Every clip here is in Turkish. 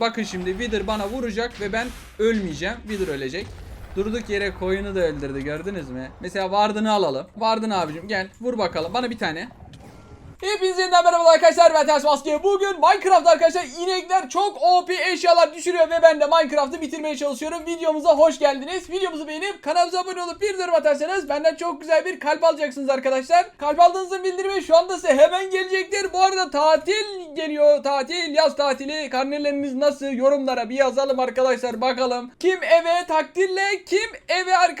Bakın şimdi Wither bana vuracak ve ben ölmeyeceğim. Wither ölecek. Durduk yere koyunu da öldürdü gördünüz mü? Mesela Vardın'ı alalım. Vardın abicim gel vur bakalım bana bir tane. Hepinize yeniden merhaba arkadaşlar ben Ters Maske. Bugün Minecraft arkadaşlar inekler çok OP eşyalar düşürüyor ve ben de Minecraft'ı bitirmeye çalışıyorum. Videomuza hoş geldiniz. Videomuzu beğenip kanalımıza abone olup bir yorum atarsanız benden çok güzel bir kalp alacaksınız arkadaşlar. Kalp aldığınızı bildirimi şu anda size hemen gelecektir. Bu arada tatil geliyor. Tatil, yaz tatili. Karneleriniz nasıl? Yorumlara bir yazalım arkadaşlar bakalım. Kim eve takdirle, kim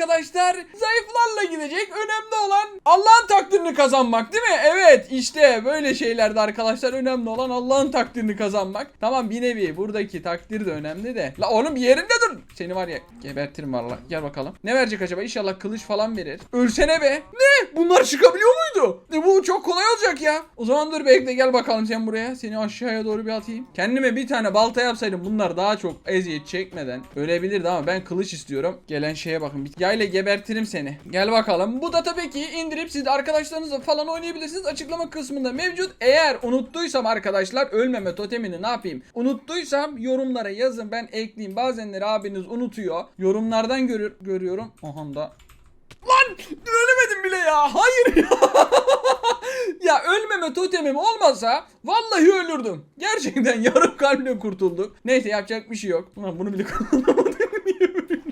arkadaşlar zayıflarla gidecek. Önemli olan Allah'ın takdirini kazanmak değil mi? Evet işte böyle şeylerde arkadaşlar önemli olan Allah'ın takdirini kazanmak. Tamam bir nevi buradaki takdir de önemli de. La oğlum yerinde dur. Seni var ya gebertirim valla. Gel bakalım. Ne verecek acaba? İnşallah kılıç falan verir. Ölsene be. Ne? Bunlar çıkabiliyor muydu? E kolay olacak ya. O zaman dur bekle gel bakalım sen buraya. Seni aşağıya doğru bir atayım. Kendime bir tane balta yapsaydım bunlar daha çok eziyet çekmeden ölebilirdi ama ben kılıç istiyorum. Gelen şeye bakın. Bir yayla gebertirim seni. Gel bakalım. Bu da tabii ki indirip siz arkadaşlarınızla falan oynayabilirsiniz. Açıklama kısmında mevcut. Eğer unuttuysam arkadaşlar ölmeme totemini ne yapayım? Unuttuysam yorumlara yazın ben ekleyeyim. Bazenleri abiniz unutuyor. Yorumlardan görür görüyorum. Aha da Lan ölemedim bile ya. Hayır ya. ya ölmeme totemim olmasa vallahi ölürdüm. Gerçekten yarım kalple kurtulduk. Neyse yapacak bir şey yok. Ulan bunu bile kullanamadım.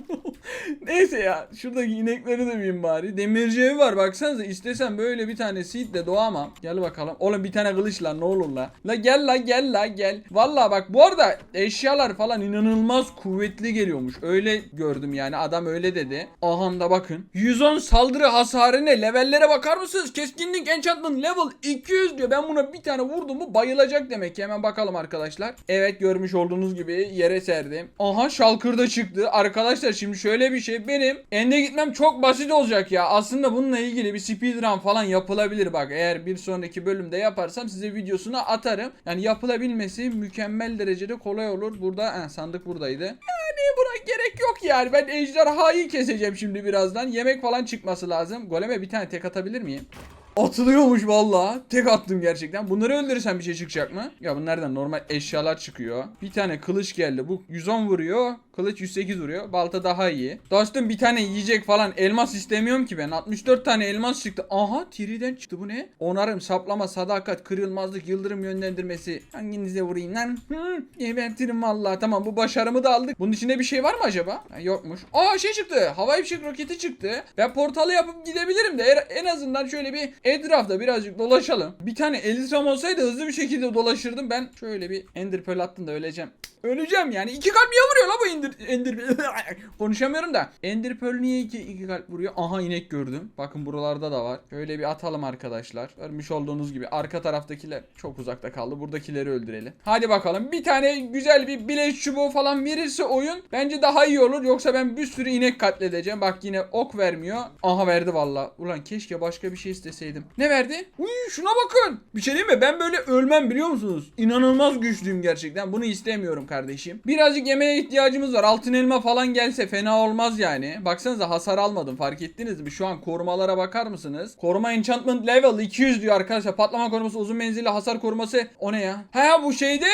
Neyse ya şuradaki inekleri de miyim bari. Demirci evi var baksanıza istesem böyle bir tane seedle doğamam. Gel bakalım. Oğlum bir tane kılıç lan ne olur la. La gel la gel la gel. Vallahi bak bu arada eşyalar falan inanılmaz kuvvetli geliyormuş. Öyle gördüm yani adam öyle dedi. Aha da bakın. 110 saldırı hasarı ne? Levellere bakar mısınız? Keskinlik enchantment level 200 diyor. Ben buna bir tane vurdum mu bayılacak demek ki. Hemen bakalım arkadaşlar. Evet görmüş olduğunuz gibi yere serdim. Aha şalkır da çıktı. Arkadaşlar şimdi şöyle bir şey. Benim ende gitmem çok basit olacak ya. Aslında bununla ilgili bir speedrun falan yapılabilir bak. Eğer bir sonraki bölümde yaparsam size videosunu atarım. Yani yapılabilmesi mükemmel derecede kolay olur. Burada he, sandık buradaydı. Yani buna gerek yok yani. Ben ejderhayı keseceğim şimdi birazdan. Yemek falan çıkması lazım. Goleme bir tane tek atabilir miyim? Atılıyormuş valla. Tek attım gerçekten. Bunları öldürürsem bir şey çıkacak mı? Ya bunlardan normal eşyalar çıkıyor. Bir tane kılıç geldi. Bu 110 vuruyor. Kılıç 108 vuruyor. Balta daha iyi. Dostum bir tane yiyecek falan elmas istemiyorum ki ben. 64 tane elmas çıktı. Aha Tiri'den çıktı bu ne? Onarım, saplama, sadakat, kırılmazlık, yıldırım yönlendirmesi. Hanginize vurayım lan? Hı, gebertirim valla. Tamam bu başarımı da aldık. Bunun içinde bir şey var mı acaba? Ha, yokmuş. Aa şey çıktı. Havai fişek roketi çıktı. Ben portalı yapıp gidebilirim de en- en azından şöyle bir etrafta birazcık dolaşalım. Bir tane elitram olsaydı hızlı bir şekilde dolaşırdım. Ben şöyle bir ender pearl attım da öleceğim. Öleceğim yani. İki kalp niye vuruyor la bu ender, ender Konuşamıyorum da. Ender pearl niye iki, iki kalp vuruyor? Aha inek gördüm. Bakın buralarda da var. Şöyle bir atalım arkadaşlar. Görmüş olduğunuz gibi arka taraftakiler çok uzakta kaldı. Buradakileri öldürelim. Hadi bakalım. Bir tane güzel bir bileş çubuğu falan verirse oyun bence daha iyi olur. Yoksa ben bir sürü inek katledeceğim. Bak yine ok vermiyor. Aha verdi valla. Ulan keşke başka bir şey isteseydim. Ne verdi? Uy şuna bakın. Bir şey değil mi? Ben böyle ölmem biliyor musunuz? İnanılmaz güçlüyüm gerçekten. Bunu istemiyorum kardeşim. Birazcık yemeğe ihtiyacımız var. Altın elma falan gelse fena olmaz yani. Baksanıza hasar almadım. Fark ettiniz mi? Şu an korumalara bakar mısınız? Koruma enchantment level 200 diyor arkadaşlar. Patlama koruması, uzun menzilli hasar koruması. O ne ya? Ha bu şeyde.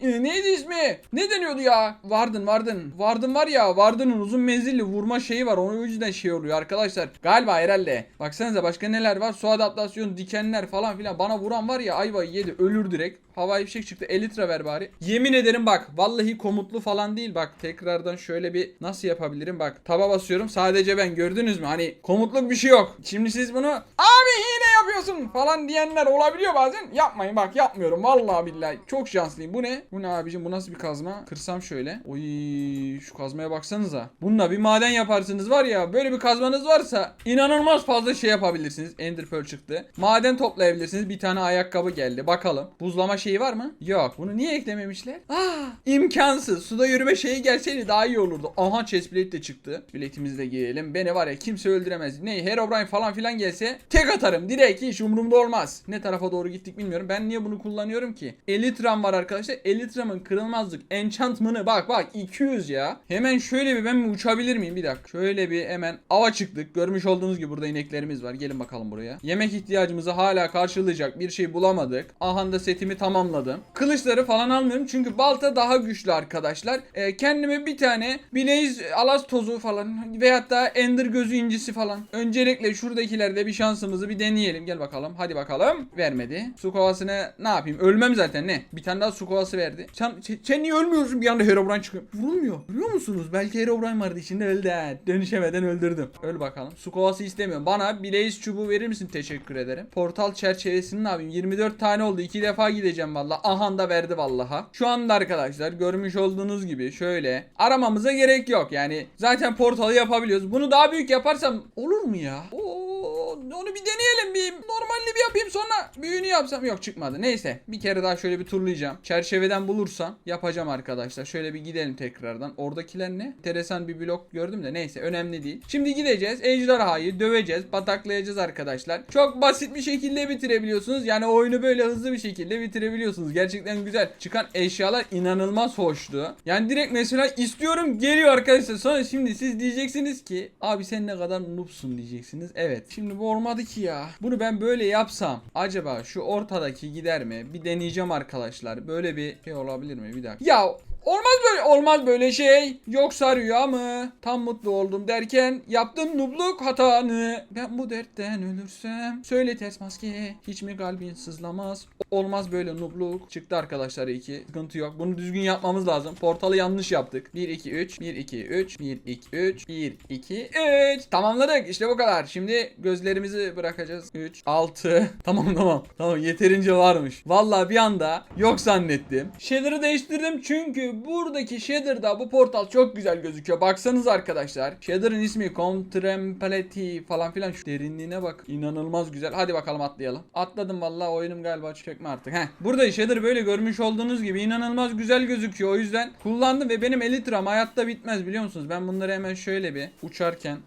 e, neydi ismi? Ne deniyordu ya? Vardın vardın. Vardın var ya. Vardın'ın uzun menzilli vurma şeyi var. Onun yüzden şey oluyor arkadaşlar. Galiba herhalde. Baksanıza başka neler var? Su adaptasyon, dikenler falan filan. Bana vuran var ya ayvayı yedi. Ölür direkt. Havai fişek çıktı. Elitra ver bari. Yemin ederim bak. Vallahi komutlu falan değil. Bak tekrardan şöyle bir nasıl yapabilirim? Bak taba basıyorum. Sadece ben gördünüz mü? Hani komutluk bir şey yok. Şimdi siz bunu abi hile yapıyorsun falan diyenler olabiliyor bazen. Yapmayın bak yapmıyorum. Vallahi billahi. Çok şanslıyım. Bu ne? Bu ne abicim? Bu nasıl bir kazma? Kırsam şöyle. Oy şu kazmaya baksanıza. Bununla bir maden yaparsınız var ya. Böyle bir kazmanız varsa inanılmaz fazla şey yapabilirsiniz. Ender Pearl çıktı. Maden toplayabilirsiniz. Bir tane ayakkabı geldi. Bakalım. Buzlama şeyi var mı? Yok. Bunu niye eklememişler? Ah, imkansız. Suda yürüme şeyi gelseydi daha iyi olurdu. Aha chestplate de çıktı. Biletimizi de giyelim. Beni var ya kimse öldüremez. Ne Herobrine falan filan gelse tek atarım. Direkt hiç umurumda olmaz. Ne tarafa doğru gittik bilmiyorum. Ben niye bunu kullanıyorum ki? Elitram var arkadaşlar. Elitram'ın kırılmazlık enchantment'ı bak bak 200 ya. Hemen şöyle bir ben mi uçabilir miyim? Bir dakika. Şöyle bir hemen ava çıktık. Görmüş olduğunuz gibi burada ineklerimiz var. Gelin bakalım buraya. Yemek ihtiyacımızı hala karşılayacak bir şey bulamadık. Aha da setimi tamam tamamladım. Kılıçları falan almıyorum çünkü balta daha güçlü arkadaşlar. Ee, kendime bir tane Blaze alas tozu falan veyahut da Ender gözü incisi falan. Öncelikle şuradakilerde bir şansımızı bir deneyelim. Gel bakalım. Hadi bakalım. Vermedi. Su kovasını ne yapayım? Ölmem zaten ne? Bir tane daha su kovası verdi. Sen, sen, niye ölmüyorsun? Bir anda Herobrine çıkıyor. Vurulmuyor. Biliyor musunuz? Belki Herobrine vardı içinde öldü. ha. Dönüşemeden öldürdüm. Öl bakalım. Su kovası istemiyorum. Bana Blaze çubuğu verir misin? Teşekkür ederim. Portal çerçevesini ne yapayım? 24 tane oldu. 2 defa gideceğim valla. Ahan da verdi vallaha. Şu anda arkadaşlar görmüş olduğunuz gibi şöyle aramamıza gerek yok. Yani zaten portalı yapabiliyoruz. Bunu daha büyük yaparsam olur mu ya? Oo, onu bir deneyelim bir. Normalini bir yapayım sonra büyüğünü yapsam. Yok çıkmadı. Neyse bir kere daha şöyle bir turlayacağım. Çerçeveden bulursam yapacağım arkadaşlar. Şöyle bir gidelim tekrardan. Oradakiler ne? Enteresan bir blok gördüm de neyse önemli değil. Şimdi gideceğiz. Ejderhayı döveceğiz. Bataklayacağız arkadaşlar. Çok basit bir şekilde bitirebiliyorsunuz. Yani oyunu böyle hızlı bir şekilde bitirebiliyorsunuz. Gerçekten güzel. Çıkan eşyalar inanılmaz hoştu. Yani direkt mesela istiyorum geliyor arkadaşlar. Sonra şimdi siz diyeceksiniz ki abi sen ne kadar noobsun diyeceksiniz. Evet. Şimdi bu olmadı ki ya. Bunu ben böyle yapsam acaba şu ortadaki gider mi? Bir deneyeceğim arkadaşlar. Böyle bir şey olabilir mi? Bir dakika. Ya Olmaz böyle olmaz böyle şey. Yoksa rüya mı? Tam mutlu oldum derken yaptım nubluk hatanı. Ben bu dertten ölürsem söyle ters maske. Hiç mi kalbin sızlamaz? Olmaz böyle nubluk. Çıktı arkadaşlar iki. Sıkıntı yok. Bunu düzgün yapmamız lazım. Portalı yanlış yaptık. 1 2 3 1 2 3 1 2 3 1 2 3 Tamamladık. İşte bu kadar. Şimdi gözlerimizi bırakacağız. 3 6 Tamam tamam. Tamam yeterince varmış. Vallahi bir anda yok zannettim. Shader'ı değiştirdim çünkü buradaki shader'da bu portal çok güzel gözüküyor. Baksanız arkadaşlar. Shader'ın ismi Contemplative falan filan. Şu derinliğine bak. İnanılmaz güzel. Hadi bakalım atlayalım. Atladım vallahi oyunum galiba çökme artık. Heh. Burada shader böyle görmüş olduğunuz gibi inanılmaz güzel gözüküyor. O yüzden kullandım ve benim elitram hayatta bitmez biliyor musunuz? Ben bunları hemen şöyle bir uçarken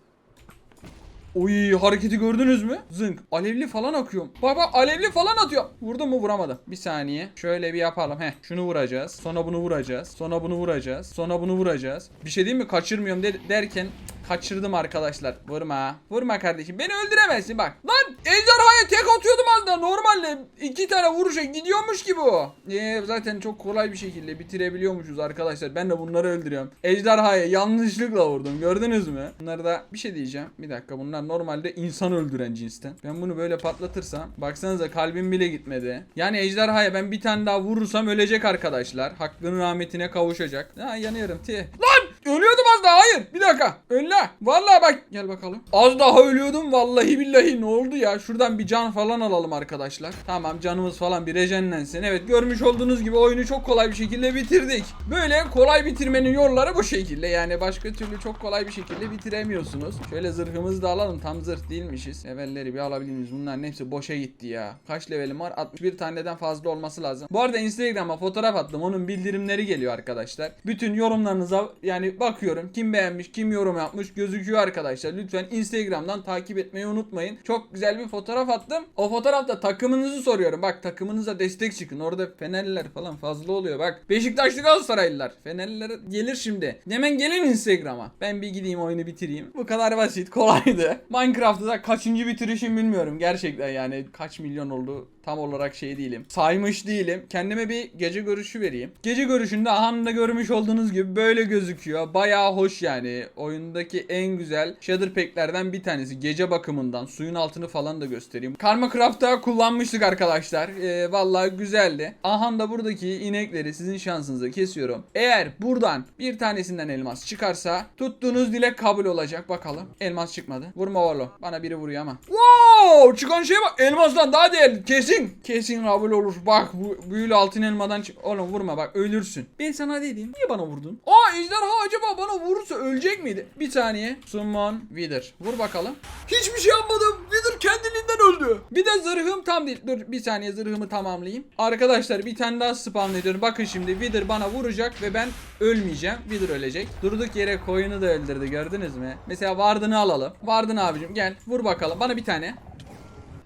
Oy hareketi gördünüz mü? Zınk. Alevli falan akıyor. Bak bak alevli falan atıyor. Vurdu mu vuramadı. Bir saniye. Şöyle bir yapalım. Heh. Şunu vuracağız. Sonra bunu vuracağız. Sonra bunu vuracağız. Sonra bunu vuracağız. Bir şey diyeyim mi? Kaçırmıyorum der- derken kaçırdım arkadaşlar. Vurma. Vurma kardeşim. Beni öldüremezsin bak. Lan ejderhaya tek atıyordum az daha. Normalde iki tane vuruşa gidiyormuş gibi o. Ee, zaten çok kolay bir şekilde bitirebiliyormuşuz arkadaşlar. Ben de bunları öldürüyorum. Ejderhaya yanlışlıkla vurdum. Gördünüz mü? Bunları da bir şey diyeceğim. Bir dakika bunlar normalde insan öldüren cinsten. Ben bunu böyle patlatırsam. Baksanıza kalbim bile gitmedi. Yani ejderhaya ben bir tane daha vurursam ölecek arkadaşlar. Hakkının rahmetine kavuşacak. Ha yanıyorum. Tih. Lan! Ölüyordum az daha hayır. Dakika. Önle. Vallahi bak. Gel bakalım. Az daha ölüyordum. Vallahi billahi ne oldu ya? Şuradan bir can falan alalım arkadaşlar. Tamam canımız falan bir rejenlensin. Evet görmüş olduğunuz gibi oyunu çok kolay bir şekilde bitirdik. Böyle kolay bitirmenin yolları bu şekilde. Yani başka türlü çok kolay bir şekilde bitiremiyorsunuz. Şöyle zırhımızı da alalım. Tam zırh değilmişiz. Levelleri bir alabilir miyiz? Bunların hepsi boşa gitti ya. Kaç levelim var? 61 taneden fazla olması lazım. Bu arada Instagram'a fotoğraf attım. Onun bildirimleri geliyor arkadaşlar. Bütün yorumlarınıza yani bakıyorum. Kim beğenmiş, kim yorum yapmış gözüküyor arkadaşlar. Lütfen Instagram'dan takip etmeyi unutmayın. Çok güzel bir fotoğraf attım. O fotoğrafta takımınızı soruyorum. Bak takımınıza destek çıkın. Orada Fenerliler falan fazla oluyor. Bak Beşiktaşlı Galatasaraylılar. Fenerliler gelir şimdi. Hemen gelin Instagram'a. Ben bir gideyim oyunu bitireyim. Bu kadar basit, kolaydı. Minecraft'ta da kaçıncı bitirişim bilmiyorum. Gerçekten yani kaç milyon oldu tam olarak şey değilim. Saymış değilim. Kendime bir gece görüşü vereyim. Gece görüşünde Ahan'da görmüş olduğunuz gibi böyle gözüküyor. Bayağı hoş yani. Oyundaki en güzel shader pack'lerden bir tanesi. Gece bakımından. Suyun altını falan da göstereyim. Karma Craft'ta kullanmıştık arkadaşlar. Ee, vallahi güzeldi. Ahan'da buradaki inekleri sizin şansınıza kesiyorum. Eğer buradan bir tanesinden elmas çıkarsa tuttuğunuz dilek kabul olacak. Bakalım. Elmas çıkmadı. Vurma oğlum. Bana biri vuruyor ama. Wow! Çıkan şeye bak. Elmasdan daha değerli. Kesin. Kesin kabul olur. Bak bu büyülü altın elmadan çık. Oğlum vurma bak ölürsün. Ben sana dedim. Niye bana vurdun? Aa ejderha acaba bana vurursa ölecek miydi? Bir saniye. Summon Wither. Vur bakalım. Hiçbir şey yapmadım. Wither kendiliğinden öldü. Bir de zırhım tam değil. Dur bir saniye zırhımı tamamlayayım. Arkadaşlar bir tane daha spawn ediyorum. Bakın şimdi Wither bana vuracak ve ben ölmeyeceğim. Wither ölecek. Durduk yere koyunu da öldürdü gördünüz mü? Mesela Vardın'ı alalım. Vardın abicim gel vur bakalım. Bana bir tane.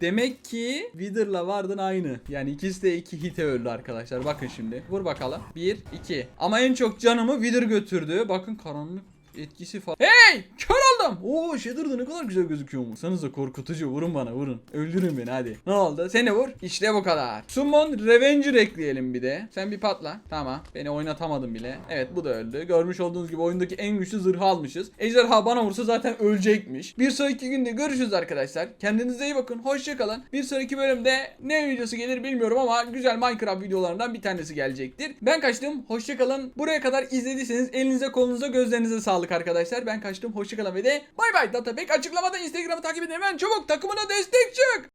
Demek ki Wither'la Warden aynı. Yani ikisi de iki hite öldü arkadaşlar. Bakın şimdi. Vur bakalım. 1, 2. Ama en çok canımı Wither götürdü. Bakın karanlık etkisi falan. Hey! Kör oldum. Oo Shader da ne kadar güzel gözüküyor mu? Sanıza korkutucu. Vurun bana vurun. Öldürün beni hadi. Ne oldu? Seni vur. İşte bu kadar. Summon Revenger ekleyelim bir de. Sen bir patla. Tamam. Beni oynatamadın bile. Evet bu da öldü. Görmüş olduğunuz gibi oyundaki en güçlü zırhı almışız. Ejderha bana vursa zaten ölecekmiş. Bir sonraki günde görüşürüz arkadaşlar. Kendinize iyi bakın. Hoşçakalın. Bir sonraki bölümde ne videosu gelir bilmiyorum ama güzel Minecraft videolarından bir tanesi gelecektir. Ben kaçtım. Hoşçakalın. Buraya kadar izlediyseniz elinize kolunuza gözlerinize sağlık arkadaşlar. Ben kaçtım. Hoşçakalın ve de bay bay. Databek açıklamada Instagram'ı takip edin hemen çabuk takımına destek çık.